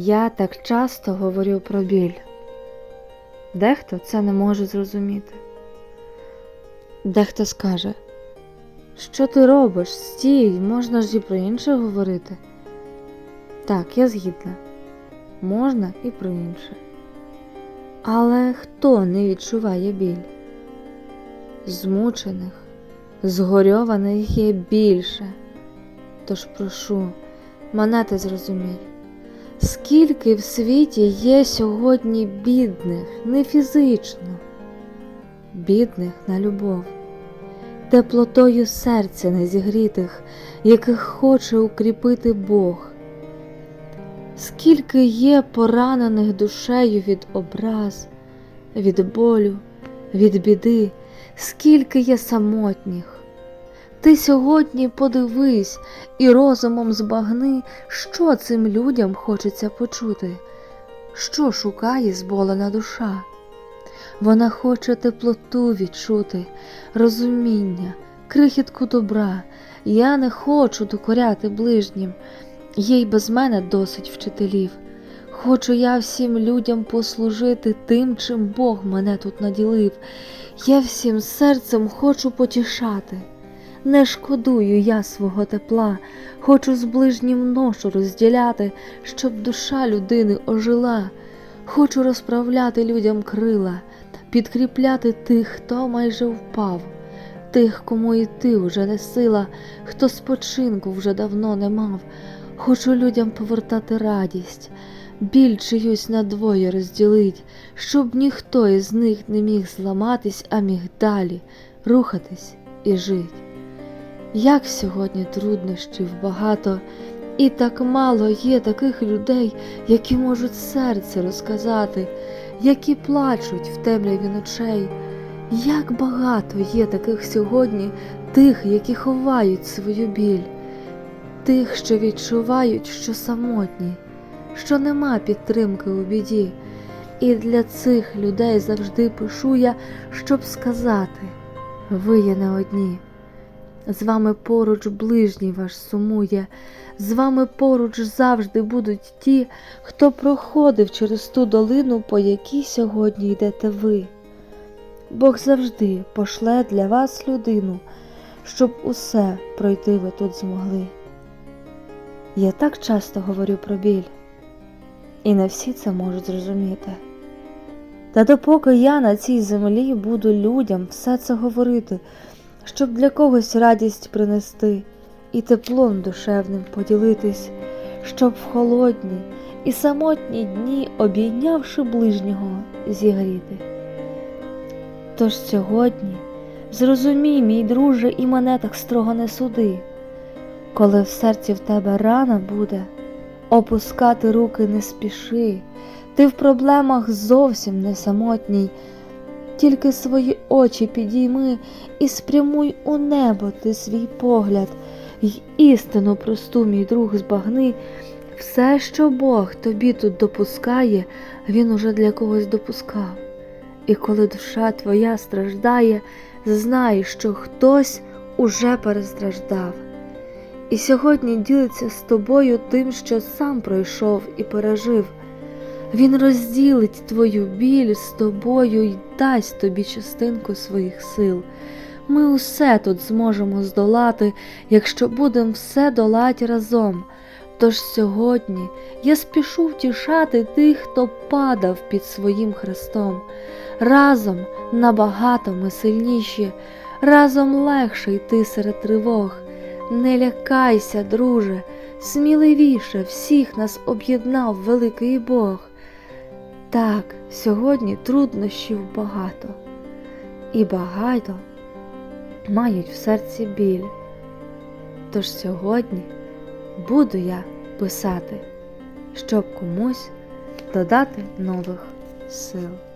Я так часто говорю про біль. Дехто це не може зрозуміти. Дехто скаже, що ти робиш? Стій, можна ж і про інше говорити. Так, я згідна. Можна і про інше. Але хто не відчуває біль? Змучених, згорьованих є більше. Тож прошу, мене ти зрозумій. Скільки в світі є сьогодні бідних, не фізично, бідних на любов, теплотою серця незігрітих, яких хоче укріпити Бог. Скільки є поранених душею від образ, від болю, від біди, скільки є самотніх. Ти сьогодні подивись і розумом збагни, що цим людям хочеться почути, що шукає зболена душа. Вона хоче теплоту відчути, розуміння, крихітку добра. Я не хочу докоряти ближнім, є й без мене досить вчителів. Хочу я всім людям послужити тим, чим Бог мене тут наділив. Я всім серцем хочу потішати. Не шкодую я свого тепла, хочу з ближнім ношу розділяти, щоб душа людини ожила. Хочу розправляти людям крила, підкріпляти тих, хто майже впав, тих, кому йти уже не сила, хто спочинку вже давно не мав. Хочу людям повертати радість, біль чиюсь надвоє розділить, щоб ніхто із них не міг зламатись, а міг далі рухатись і жить. Як сьогодні труднощів багато, і так мало є таких людей, які можуть серце розказати, які плачуть в темряві ночей. Як багато є таких сьогодні, тих, які ховають свою біль, тих, що відчувають, що самотні, що нема підтримки у біді. І для цих людей завжди пишу я, щоб сказати: ви є не одні. З вами поруч ближній ваш сумує, з вами поруч завжди будуть ті, хто проходив через ту долину, по якій сьогодні йдете ви. Бог завжди пошле для вас людину, щоб усе пройти ви тут змогли. Я так часто говорю про біль, і не всі це можуть зрозуміти. Та допоки я на цій землі буду людям все це говорити щоб для когось радість принести і теплом душевним поділитись, щоб в холодні і самотні дні, обійнявши ближнього, зігріти. Тож сьогодні зрозумій, мій друже, і мене так строго не суди, коли в серці в тебе рана буде, опускати руки не спіши, ти в проблемах зовсім не самотній тільки свої очі підійми і спрямуй у небо ти свій погляд, й істину просту, мій друг, збагни. Все, що Бог тобі тут допускає, Він уже для когось допускав. І коли душа твоя страждає, знай, що хтось уже перестраждав. І сьогодні ділиться з тобою тим, що сам пройшов і пережив. Він розділить твою біль з тобою й дасть тобі частинку своїх сил. Ми усе тут зможемо здолати, якщо будемо все долати разом. Тож сьогодні я спішу втішати тих, хто падав під своїм хрестом. Разом набагато ми сильніші, разом легше йти серед тривог. Не лякайся, друже, сміливіше всіх нас об'єднав великий Бог. Так, сьогодні труднощів багато, і багато мають в серці біль. Тож сьогодні буду я писати, щоб комусь додати нових сил.